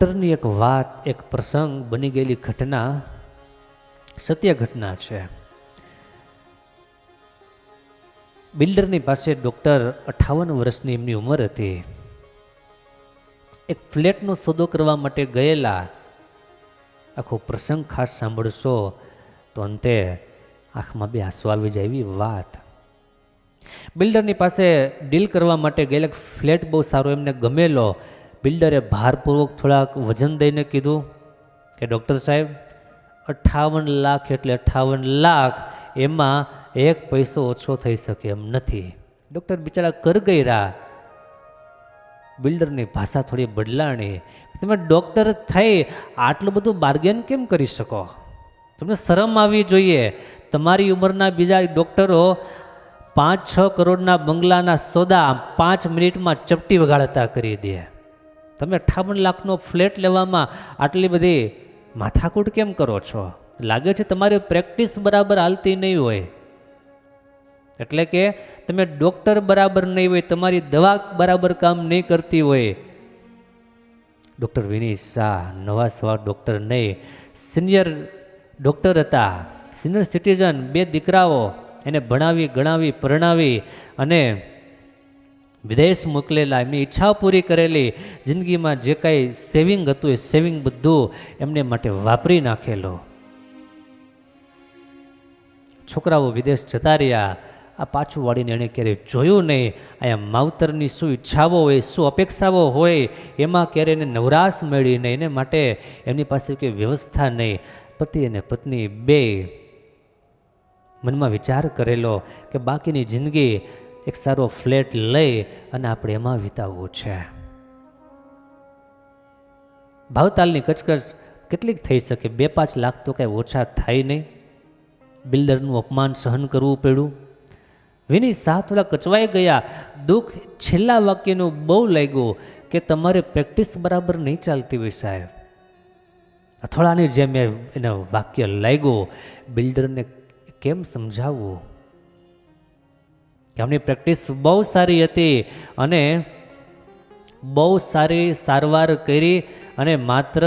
ડૉક્ટરની એક વાત, એક પ્રસંગ બની ગયેલી ઘટના, સત્ય ઘટના છે. બિલ્ડરની પાસે ડૉક્ટર અઠાવન વર્ષની એમની ઉંમર હતી. એક ફ્લેટનો સોદો કરવા માટે ગયેલા. આખો પ્રસંગ ખાસ સાંભળશો તો અંતે આંખમાં બે આંસુ આવી જાય એવી વાત. બિલ્ડરની પાસે ડીલ કરવા માટે ગયેલા ફ્લેટ બહુ સારો એમને ગમેલો. બિલ્ડરે ભારપૂર્વક થોડાક વજન દઈને કીધું કે ડૉક્ટર સાહેબ, અઠાવન લાખ એટલે અઠ્ઠાવન લાખ, એમાં એક પૈસો ઓછો થઈ શકે એમ નથી. ડૉક્ટર બિચારા કર ગયરા. બિલ્ડરની ભાષા થોડી બદલાણી. તમે ડૉક્ટર થઈ, આટલું બધું બાર્ગેન કેમ કરી શકો? તમને શરમ આવવી જોઈએ. તમારી ઉંમરના બીજા ડૉક્ટરો પાંચ છ કરોડના બંગલાના સોદા પાંચ મિનિટમાં ચપટી વગાડતા કરી દે. તમે અઠ્ઠાવન લાખનો ફ્લેટ લેવામાં આટલી બધી માથાકૂટ કેમ કરો છો? લાગે છે તમારી પ્રેક્ટિસ બરાબર હાલતી નહીં હોય. એટલે કે તમે ડૉક્ટર બરાબર નહીં હોય, તમારી દવા બરાબર કામ નહીં કરતી હોય. ડૉક્ટર વિનય શાહ, નવા સવા ડૉક્ટર નહીં. સિનિયર ડૉક્ટર હતા. સિનિયર સિટીઝન, બે દીકરાઓ, એને ભણાવી ગણાવી, પરણાવી અને વિદેશ મોકલેલા, એમની ઈચ્છા પૂરી કરેલી, જિંદગીમાં જે કાંઈ સેવિંગ હતું એ સેવિંગ બધું એમને માટે વાપરી નાખેલો. છોકરાઓ વિદેશ જતા રહ્યા, આ પાછું વાળીને એણે ક્યારેય જોયું નહીં. અહીંયા માવતરની શું ઈચ્છાઓ હોય, શું અપેક્ષાઓ હોય, એમાં ક્યારે એને નવરાશ મળી નહીં. એને માટે એમની પાસે કોઈ વ્યવસ્થા નહીં. પતિ અને પત્ની બે મનમાં વિચાર કરેલો કે બાકીની જિંદગી એક સારો ફ્લેટ લઈ અને આપણે એમાં વિતાવવું છે. ભાવતાલની કચકચ કેટલીક થઈ શકે? બે પાંચ લાખ તો કાંઈ ઓછા થાય નહીં. બિલ્ડરનું અપમાન સહન કરવું પડ્યું. વિની સાત થોડા કચવાઈ ગયા. દુઃખ છેલ્લા વાક્યનું બહુ લાગ્યું કે તમારે પ્રેક્ટિસ બરાબર નહીં ચાલતી હોય સાહેબ. અથોડાની જેમ એને વાક્ય લાગ્યું. બિલ્ડરને કેમ સમજાવવું? કે આમની પ્રેક્ટિસ બહુ સારી હતી અને બહુ સારી સારવાર કરી અને માત્ર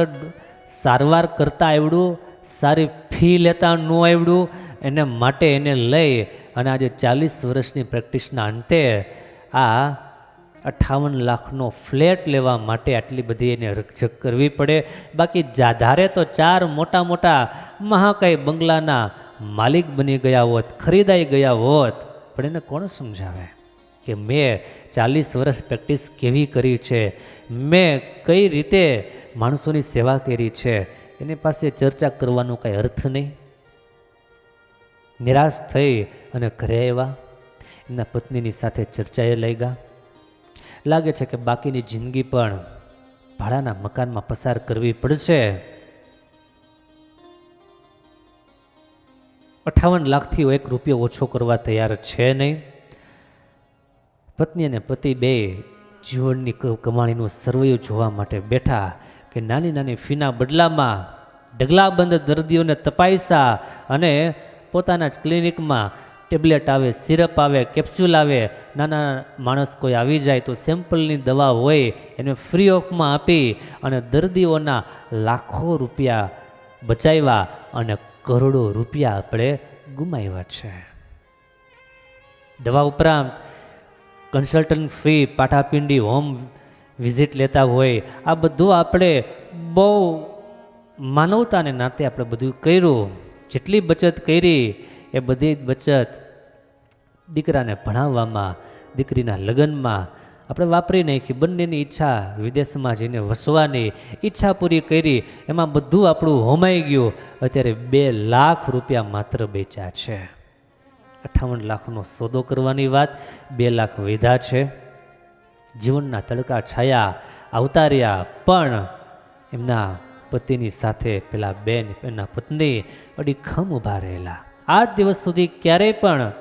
સારવાર કરતાં આવડું, સારી ફી લેતા ન આવડું, એને માટે એને લઈ અને આજે ચાલીસ વર્ષની પ્રેક્ટિસના અંતે આ અઠાવન લાખનો ફ્લેટ લેવા માટે આટલી બધી એને રકઝક કરવી પડે. બાકી જાધારે તો ચાર મોટા મોટા મહાકાય બંગલાના માલિક બની ગયા હોત, ખરીદાઈ ગયા હોત. પણ એને કોણ સમજાવે? કે મેં ચાલીસ વર્ષ પ્રેક્ટિસ કેવી કરી છે? મેં કઈ રીતે માણસોની સેવા કરી છે? એની પાસે ચર્ચા કરવાનો કાંઈ અર્થ નહીં. નિરાશ થઈ અને ઘરે આવ્યા. એમના પત્નીની સાથે ચર્ચાએ લઈ ગયા લાગે છે કે બાકીની જિંદગી પણ ભાડાના મકાનમાં પસાર કરવી પડશે. અઠાવન લાખથી એક રૂપિયો ઓછો કરવા તૈયાર છે નહીં. પત્ની અને પતિ બે જીવનની કમાણીનું સરવૈયું જોવા માટે બેઠા કે નાની નાની ફીના બદલામાં ડગલાબંધ દર્દીઓને તપાઈસા અને પોતાના જ ક્લિનિકમાં ટેબ્લેટ આવે, સિરપ આવે, કેપ્સ્યુલ આવે, નાના માણસ કોઈ આવી જાય તો સેમ્પલની દવા હોય એને ફ્રી ઓફમાં આપી અને દર્દીઓના લાખો રૂપિયા બચાવ્યા અને કરોડો રૂપિયા આપણે ગુમાવ્યા છે. દવા ઉપરાંત કન્સલ્ટન્ટ ફ્રી પાટાપિંડી હોમ વિઝિટ લેતા હોય, આ બધું આપણે બહુ માનવતાને નાતે આપણે બધું કર્યું. જેટલી બચત કરી, એ બધી બચત દીકરાને ભણાવવામાં, દીકરીના લગ્નમાં આપણે વાપરી નાખી બંનેની ઈચ્છા વિદેશમાં જઈને વસવાની ઈચ્છા પૂરી કરી, એમાં બધું આપણું હોમાઈ ગયું. અત્યારે બે લાખ રૂપિયા માત્ર બેચ્યા છે. અઠ્ઠાવન લાખનો સોદો કરવાની વાત, બે લાખ વધ્યા છે. જીવનના તડકા છાયા, આવતાર્યા, પણ એમના પતિની સાથે પેલા બેન, એમના પત્ની અડીખમ ઊભા રહેલા. આ દિવસ સુધી ક્યારેય પણ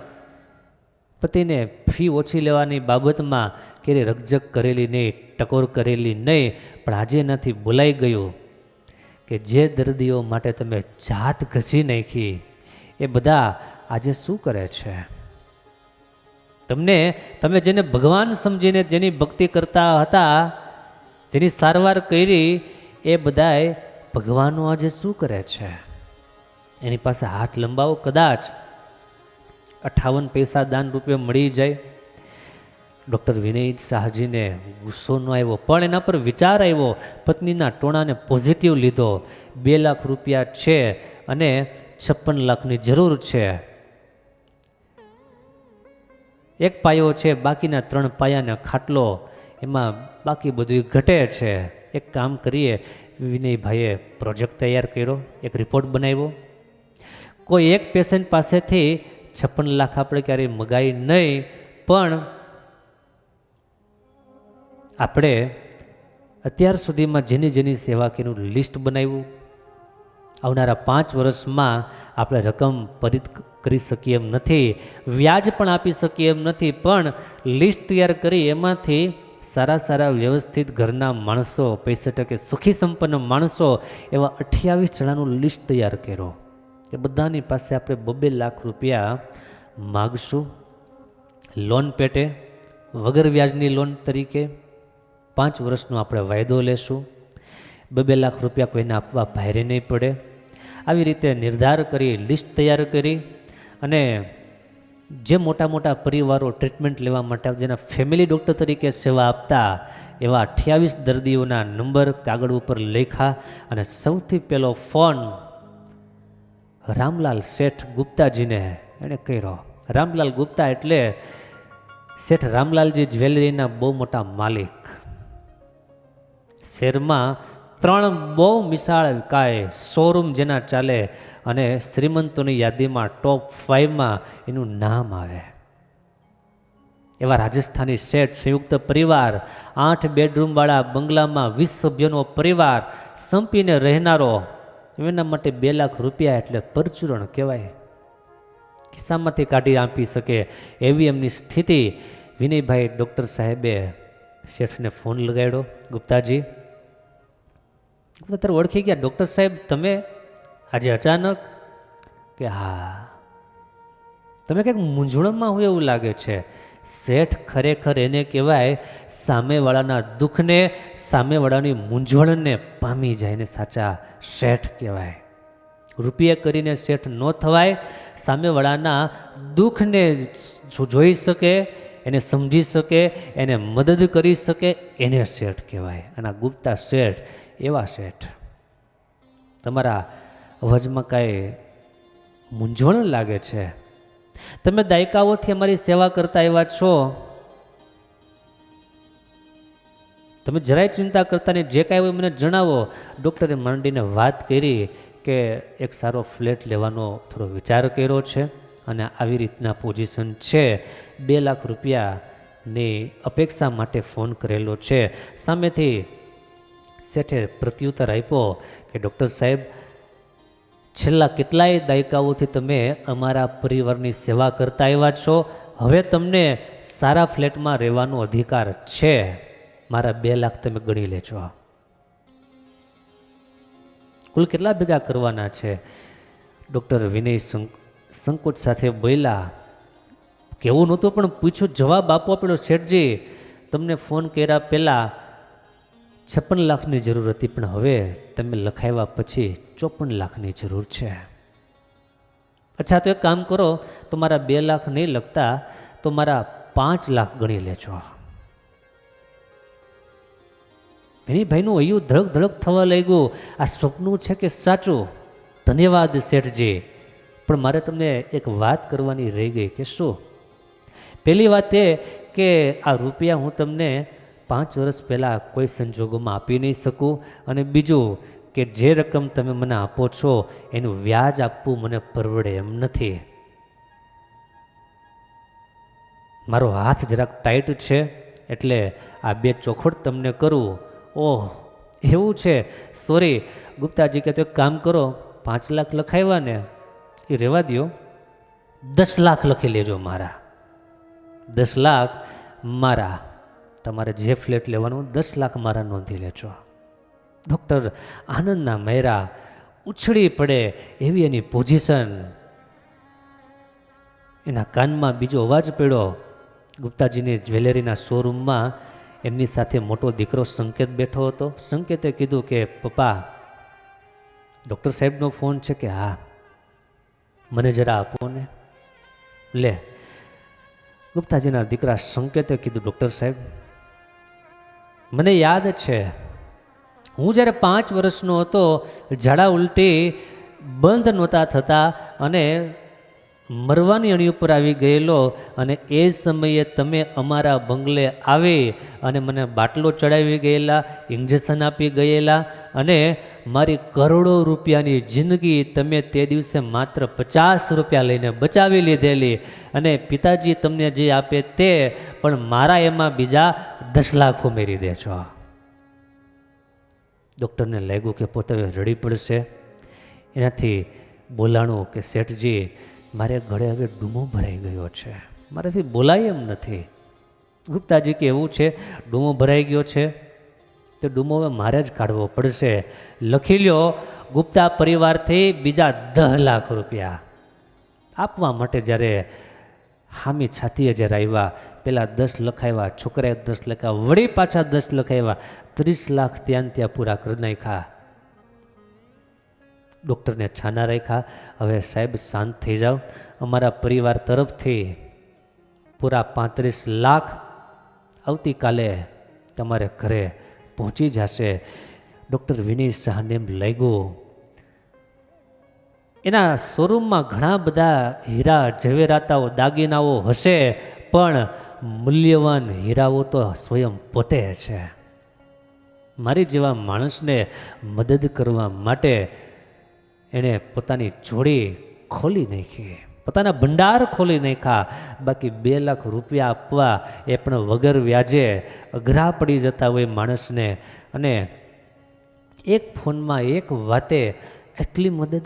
પતિને ફી ઓછી લેવાની બાબતમાં ક્યારેય રકઝક કરેલી નહીં, ટકોર કરેલી નહીં, પણ આજે એનાથી બોલાઈ ગયું કે જે દર્દીઓ માટે તમે જાત ઘસી નાખી, એ બધા આજે શું કરે છે? તમને, તમે જેને ભગવાન સમજીને જેની ભક્તિ કરતા હતા, જેની સારવાર કરી, એ બધાએ ભગવાનો આજે શું કરે છે? એની પાસે હાથ લંબાવો કદાચ અઠાવન પૈસા દાન રૂપે મળી જાય. ડૉક્ટર વિનય શાહજીને ગુસ્સો ન આવ્યો, પણ એના પર વિચાર આવ્યો. પત્નીના ટોણાને પોઝિટિવ લીધો. બે લાખ રૂપિયા છે અને છપ્પન લાખની જરૂર છે. એક પાયો છે, બાકીના ત્રણ પાયાને ખાટલો એમાં બાકી બધું ઘટે છે. એક કામ કરીએ. વિનયભાઈએ પ્રોજેક્ટ તૈયાર કર્યો, એક રિપોર્ટ બનાવ્યો. કોઈ એક પેશન્ટ પાસેથી છપ્પન લાખ આપણે ક્યારેય મગાઈ નહીં, પણ આપણે અત્યાર સુધીમાં જેની જેની સેવા કેનું લિસ્ટ બનાવ્યું, આવનારા પાંચ વર્ષમાં આપણે રકમ પરિત કરી શકીએ એમ નથી, વ્યાજ પણ આપી શકીએ એમ નથી, પણ લિસ્ટ તૈયાર કરી એમાંથી સારા સારા વ્યવસ્થિત ઘરના માણસો, પૈસા ટકે સુખી સંપન્ન માણસો એવા અઠ્યાવીસ જણાનું લિસ્ટ તૈયાર કર્યો. એ બધાની પાસે આપણે બબે લાખ રૂપિયા માગશું. લોન પેટે, વગર વ્યાજની લોન તરીકે પાંચ વર્ષનો આપણે વાયદો લેશું. બે બે લાખ રૂપિયા કોઈને આપવા ભારે નહીં પડે. આવી રીતે નિર્ધાર કરી, લિસ્ટ તૈયાર કરી અને જે મોટા મોટા પરિવારો ટ્રીટમેન્ટ લેવા માટે જેના ફેમિલી ડૉક્ટર તરીકે સેવા આપતા, એવા અઠ્યાવીસ દર્દીઓના નંબર કાગળ ઉપર લેખા અને સૌથી પહેલો ફોન રામલાલ શેઠ ગુપ્તાજીને એણે કર્યો. રામલાલ ગુપ્તા એટલે શેઠ રામલાલજી જ્વેલરીના બહુ મોટા માલિક. શહેરમાં ત્રણ બહુ મિસાળ કાય શોરૂમ જેના ચાલે અને શ્રીમંતોની યાદીમાં ટોપ ફાઇવમાં એનું નામ આવે. એવા રાજસ્થાની શેઠ સંયુક્ત પરિવાર, આઠ બેડરૂમવાળા બંગલામાં વીસ સભ્યોનો પરિવાર સંપીને રહેનારો એના માટે બે લાખ રૂપિયા એટલે પરચુરણ કહેવાય. ખિસ્સામાંથી કાઢી આપી શકે એવી એમની સ્થિતિ. વિનયભાઈ ડૉક્ટર સાહેબે શેઠને ફોન લગાડ્યો, ગુપ્તાજી. ગુપ્તા ઓળખી ગયા? ડૉક્ટર સાહેબ, તમે આજે અચાનક? કે હા. તમે કંઈક મૂંઝવણમાં હોય એવું લાગે છે. શેઠ ખરેખર એને કહેવાય સામેવાળાના દુઃખને, સામેવાળાની મૂંઝવણને પામી જાય ને સાચા શેઠ કહેવાય. રૂપિયા કરીને શેઠ ન થવાય, સામેવાળાના દુઃખને જોઈ શકે, એને સમજી શકે, એને મદદ કરી શકે, એને શેઠ કહેવાય. અને આ ગુપ્તા શેઠ એવા શેઠ. તમારા અવાજમાં કાંઈ મૂંઝવણ લાગે છે? તમે દાયકાઓથી અમારી સેવા કરતા એવા છો? તમે જરાય ચિંતા કરતા નહીં. જે કાંઈ હોય મને જણાવો. ડૉક્ટરે માંડીને વાત કરી કે એક સારો ફ્લેટ લેવાનો થોડો વિચાર કર્યો છે અને આવી રીતના પોઝિશન છે. બે લાખ રૂપિયાની અપેક્ષા માટે ફોન કરેલો છે. સામેથી શેઠે પ્રત્યુત્તર આપ્યો કે ડૉક્ટર સાહેબ છેલ્લા કેટલાય દાયકાઓથી તમે અમારા પરિવારની સેવા કરતા આવ્યા છો. હવે તમને સારા ફ્લેટમાં રહેવાનો અધિકાર છે. મારા બે લાખ તમે ગણી લેજો. કુલ કેટલા ભેગા કરવાના છે? ડૉક્ટર વિનય સંક- સંકોચ સાથે બોલ્યા કેવું નહોતું, પણ પૂછ્યું જવાબ આપો પેલો શેઠજી. તમને ફોન કર્યા પહેલાં છપ્પન લાખની જરૂર હતી, પણ હવે તમે લખાવ્યા પછી ચોપન લાખની જરૂર છે. અચ્છા, તો એક કામ કરો તો મારા બે લાખ નહીં લખતા તો મારા પાંચ લાખ ગણી લેજો. ભાઈનું અયુ ધડક ધડક થવા લાગ્યું. આ સ્વપ્નું છે કે સાચું? ધન્યવાદ શેઠજી. પણ મારે તમને એક વાત કરવાની રહી ગઈ કે શું? પહેલી વાત એ કે આ રૂપિયા હું તમને પાંચ વર્ષ પહેલાં કોઈ સંજોગોમાં આપી નહીં શકું. અને બીજું કે જે રકમ તમે મને આપો છો, એનું વ્યાજ આપવું મને પરવડે એમ નથી. મારો હાથ જરાક ટાઈટ છે, એટલે આ બે ચોખવટ તમને કરું. ઓહ, એવું છે? સોરી, ગુપ્તાજી કે તો એક કામ કરો, પાંચ લાખ લખાવ્યા ને, એ રહેવા દ્યો. દસ લાખ લખી લેજો મારા. દસ લાખ મારા. તમારે જે ફ્લેટ લેવાનું દસ લાખ મારા નોંધી લેજો. ડૉક્ટર આનંદના મહેરા ઉછળી પડે એવી એની પોઝિશન. એના કાનમાં બીજો અવાજ પડ્યો. ગુપ્તાજીની જ્વેલરીના શોરૂમમાં એમની સાથે મોટો દીકરો સંકેત બેઠો હતો. સંકેતે કીધું કે, પપ્પા, ડૉક્ટર સાહેબનો ફોન છે કે હા? મને જરા આપો ને. લે. ગુપ્તાજીના દીકરા સંકેતે કીધું, ડૉક્ટર સાહેબ મને યાદ છે હું જ્યારે પાંચ વર્ષનો હતો ઝાડા ઉલટી બંધ નહોતા થતા અને મરવાની અણી ઉપર આવી ગયેલો અને એ સમયે તમે અમારા બંગલે આવી અને મને બાટલો ચડાવી ગયેલા ઇન્જેક્શન આપી ગયેલા અને મારી કરોડો રૂપિયાની જિંદગી તમે તે દિવસે માત્ર પચાસ રૂપિયા લઈને બચાવી લીધેલી અને પિતાજી તમને જે આપે તે, પણ મારા એમાં બીજા દસ લાખ ઉમેરી દે છો. ડૉક્ટરને લાગ્યું કે પોતે રડી પડશે. એનાથી બોલાણું કે શેઠજી મારે ગળે હવે ડૂમો ભરાઈ ગયો છે. મારાથી બોલાય એમ નથી. ગુપ્તાજી કે એવું છે, ડૂમો ભરાઈ ગયો છે, તો ડૂમો હવે મારે જ કાઢવો પડશે. લખી લ્યો, ગુપ્તા પરિવારથી બીજા દહ લાખ રૂપિયા. આપવા માટે જ્યારે હામી છાતીએ જ્યારે આવ્યા પહેલાં દસ લખાવ્યા, છોકરાએ દસ લખાવ્યા, વળી પાછા દસ લખાવ્યા, ત્રીસ લાખ ત્યાં ત્યાં પૂરા કરી નાખ્યા. ડૉક્ટરને છાના રાખ્યા. હવે સાહેબ, શાંત થઈ જાઓ. અમારા પરિવાર તરફથી પૂરા પાંત્રીસ લાખ આવતીકાલે તમારે ઘરે પહોંચી જશે. ડૉક્ટર વિનય શાહને એમ લાગ્યું. એના શોરૂમમાં ઘણા બધા હીરા, ઝવેરાતાઓ, દાગીનાઓ હશે, પણ મૂલ્યવાન હીરાઓ તો સ્વયં પોતે છે. મારી જેવા માણસને મદદ કરવા માટે એણે પોતાની જોડી ખોલી નાખી. પોતાના ભંડાર ખોલી નાખ્યા. બાકી બે લાખ રૂપિયા આપવા એ પણ વગર વ્યાજે અઘરા પડી જતા હોય માણસને. અને એક ફોનમાં એક વાતે એટલી મદદ.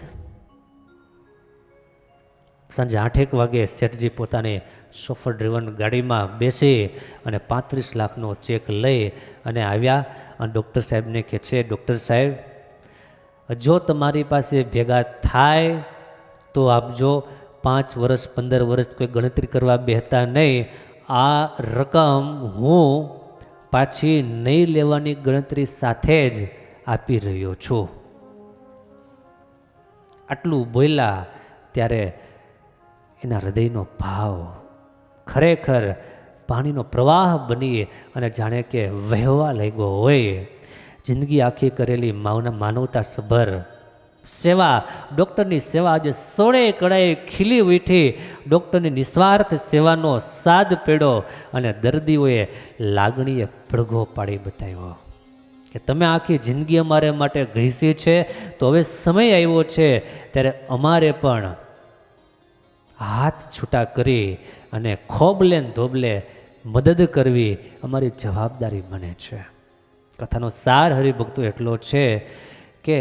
સાંજે આઠેક વાગે શેઠજી પોતાની સોફર ડ્રીવન ગાડીમાં બેસી અને પાંત્રીસ લાખનો ચેક લઈ અને આવ્યા. અને ડૉક્ટર સાહેબને કહે છે, ડૉક્ટર સાહેબ જો તમારી પાસે ભેગા થાય, તો આપજો પાંચ વર્ષ, પંદર વર્ષ કોઈ ગણતરી કરવા બેહતા નહીં, આ રકમ હું પાછી નહીં લેવાની ગણતરી સાથે જ આપી રહ્યો છું. આટલું બોલ્યા ત્યારે એના હૃદયનો ભાવ ખરેખર પાણીનો પ્રવાહ બની અને જાણે કે વહેવા લાગ્યો હોય. જિંદગી આખી કરેલી માવના માનવતા સભર. સેવા, ડૉક્ટરની સેવા આજે સોળે કળાએ ખીલી ઉઠી ડૉક્ટરની નિસ્વાર્થ સેવાનો સાદ પેડો અને દર્દીઓએ લાગણીએ પડઘો પાડી બતાવ્યો. કે તમે આખી જિંદગી અમારે માટે ઘસી છે, તો હવે સમય આવ્યો છે, ત્યારે અમારે પણ હાથ છૂટા કરી અને ખોબલે ધોબલે મદદ કરવી અમારી જવાબદારી બને છે. કથાનો સાર હરિભક્તો એટલો છે કે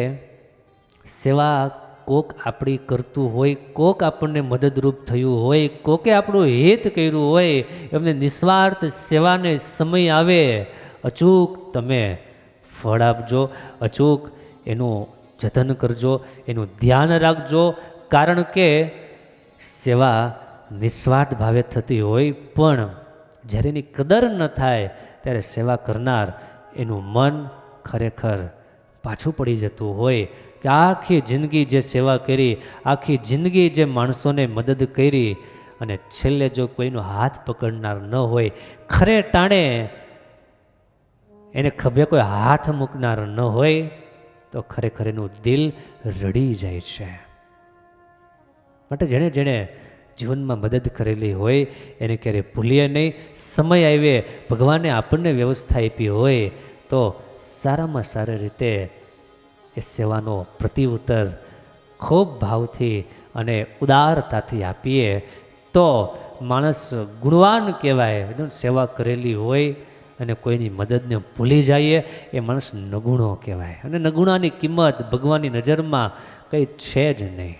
સેવા કોક આપણી કરતું હોય, કોક આપણને મદદરૂપ થયું હોય, કોકે આપણું હિત કર્યું હોય, એમને નિસ્વાર્થ સેવાને સમય આવે. અચૂક તમે ફળ આપજો, અચૂક એનું જતન કરજો, એનું ધ્યાન રાખજો. કારણ કે સેવા નિસ્વાર્થ ભાવે થતી હોય, પણ જ્યારે એની કદર ન થાય, ત્યારે સેવા કરનાર એનું મન ખરેખર પાછું પડી જતું હોય કે આખી જિંદગી જે સેવા કરી, આખી જિંદગી જે માણસોને મદદ કરી અને છેલ્લે જો કોઈનો હાથ પકડનાર ન હોય, ખરે ટાણે એને ખભે કોઈ હાથ મૂકનાર ન હોય, તો ખરેખર એનું દિલ રડી જાય છે. માટે જેણે જેણે જીવનમાં મદદ કરેલી હોય, એને ક્યારેય ભૂલીએ નહીં. સમય આવે ભગવાને આપણને વ્યવસ્થા આપી હોય, તો સારામાં સારી રીતે એ સેવાનો પ્રતિઉત્તર ખૂબ ભાવથી અને ઉદારતાથી આપીએ. તો માણસ ગુણવાન કહેવાય સેવા કરેલી હોય અને કોઈની મદદને ભૂલી જઈએ, એ માણસ નગુણો કહેવાય. અને નગુણાની કિંમત ભગવાનની નજરમાં કંઈ છે જ નહીં.